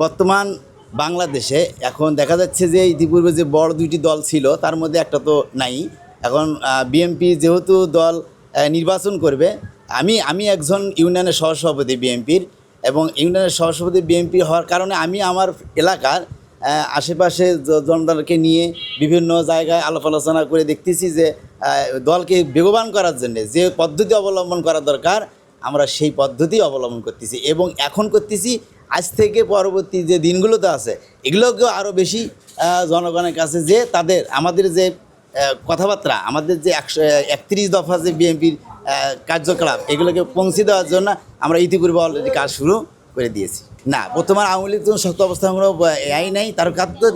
বর্তমান বাংলাদেশে এখন দেখা যাচ্ছে যে ইতিপূর্বে যে বড় দুইটি দল ছিল, তার মধ্যে একটা তো নাই। এখন বিএমপি যেহেতু দল নির্বাচন করবে, আমি আমি একজন ইউনিয়নের সহসভাপতি বিএমপির এবং ইউনিয়নের সহসভাপতি বিএমপি হওয়ার কারণে আমি আমার এলাকার আশেপাশে জনদলকে নিয়ে বিভিন্ন জায়গায় আলাপ আলোচনা করে দেখতেছি যে দলকে বেগবান করার জন্য যে পদ্ধতি অবলম্বন করা দরকার, আমরা সেই পদ্ধতি অবলম্বন করতেছি এবং এখন করতেছি আজ থেকে পরবর্তী যে দিনগুলোতে আছে, এগুলোকেও আরও বেশি জনগণের কাছে যে তাদের, আমাদের যে কথাবার্তা, আমাদের যে একশো, একত্রিশ দফা যে বিএনপির কার্যকলাপ, এগুলোকে পৌঁছে দেওয়ার জন্য আমরা ইতিপূর্বে অলরেডি কাজ শুরু করে দিয়েছি। না, বর্তমান আওয়ামী লীগ তো শক্ত অবস্থান কোনো এআই নাই তার কাজ তো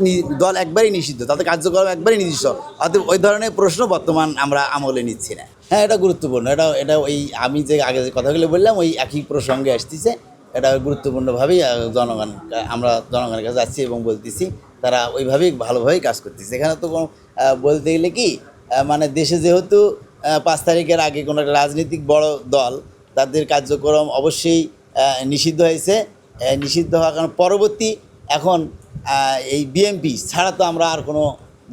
দল একবারই নিষিদ্ধ, তাদের কার্যক্রম একবারই নির্দিষ্ট, অতএব ওই ধরনের প্রশ্ন বর্তমান আমরা আমলে নিচ্ছি না। হ্যাঁ এটা গুরুত্বপূর্ণ এটা এটা ওই, আমি যে আগে যে কথাগুলো বললাম, ওই একই প্রসঙ্গে আসতেছে। এটা গুরুত্বপূর্ণভাবেই জনগণ, আমরা জনগণের কাছে যাচ্ছি এবং বলতেছি, তারা ওইভাবেই ভালোভাবেই কাজ করতেছে। এখানে তো কোনো বলতে গেলে কি মানে দেশে যেহেতু পাঁচ তারিখের আগে কোনো একটা রাজনৈতিক বড় দল, তাদের কার্যক্রম অবশ্যই নিষিদ্ধ হয়েছে। নিষিদ্ধ হওয়ার কারণ পরবর্তী এখন এই বিএমপি ছাড়া তো আমরা আর কোনো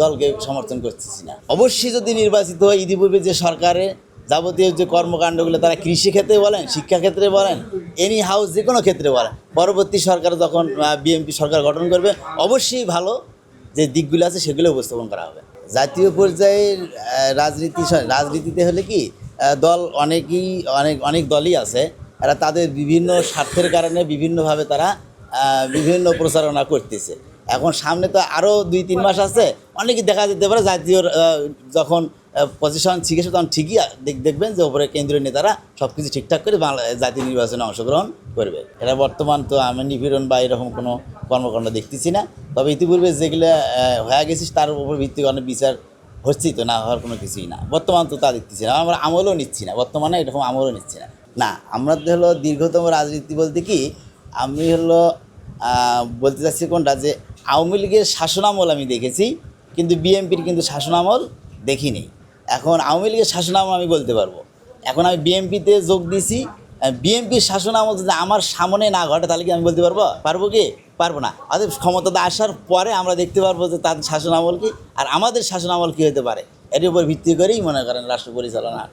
দলকে সমর্থন করতেছি না। অবশ্যই যদি নির্বাচিত হয়, ইতিপূর্বে যে সরকারের যাবতীয় যে কর্মকাণ্ডগুলো তারা কৃষিক্ষেত্রে বলেন শিক্ষাক্ষেত্রে বলেন এনি হাউস যে কোনো ক্ষেত্রে বলেন, পরবর্তী সরকার যখন বিএনপি সরকার গঠন করবে, অবশ্যই ভালো যে দিকগুলো আছে সেগুলো উপস্থাপন করা হবে। জাতীয় পর্যায়ের রাজনীতি রাজনীতিতে হলে কি দল অনেকই, অনেক অনেক দলই আছে, এরা তাদের বিভিন্ন স্বার্থের কারণে বিভিন্নভাবে তারা বিভিন্ন প্রচারণা করতেছে। এখন সামনে তো আরও দুই, তিন মাস আছে অনেকে দেখা যেতে পারে জাতীয় যখন পজিশন আছে তখন ঠিকই দেখ- দেখবেন যে ওপরে কেন্দ্রীয় নেতারা সব কিছু ঠিকঠাক করে বাংলা জাতীয় নির্বাচনে অংশগ্রহণ করবে। এটা বর্তমান তো আমি নিপীড়ন বা এরকম কোনো কর্মকাণ্ড দেখতেছি না। তবে ইতিপূর্বে যেগুলো হয়ে গেছিস তার উপর ভিত্তি করে বিচার হচ্ছেই তো, না হওয়ার কোনো কিছুই না। বর্তমান তো তা দেখতেছি না। আমরা আমলও নিচ্ছি না। বর্তমানে এরকম আমলও নিচ্ছি না। না, আমরা হলো দীর্ঘতম রাজনীতি বলতে কি, আমি হলো বলতে চাচ্ছি কোনটা যে, আওয়ামী লীগের শাসনামল আমি দেখেছি, কিন্তু বিএনপির কিন্তু শাসনামল দেখিনি। এখন আওয়ামী লীগের শাসনামল আমি বলতে পারব। এখন আমি বিএনপিতে যোগ দিছি বিএনপির শাসন আমল যদি আমার সামনে না ঘটে, তাহলে কি আমি বলতে পারব? পারব কি? পারব না। অর্থাৎ ক্ষমতাতে আসার পরে আমরা দেখতে পারব যে তাদের শাসনামল কি, আর আমাদের শাসনামল কী হতে পারে? এর উপর ভিত্তি করেই মনে করেন রাষ্ট্র পরিচালনা।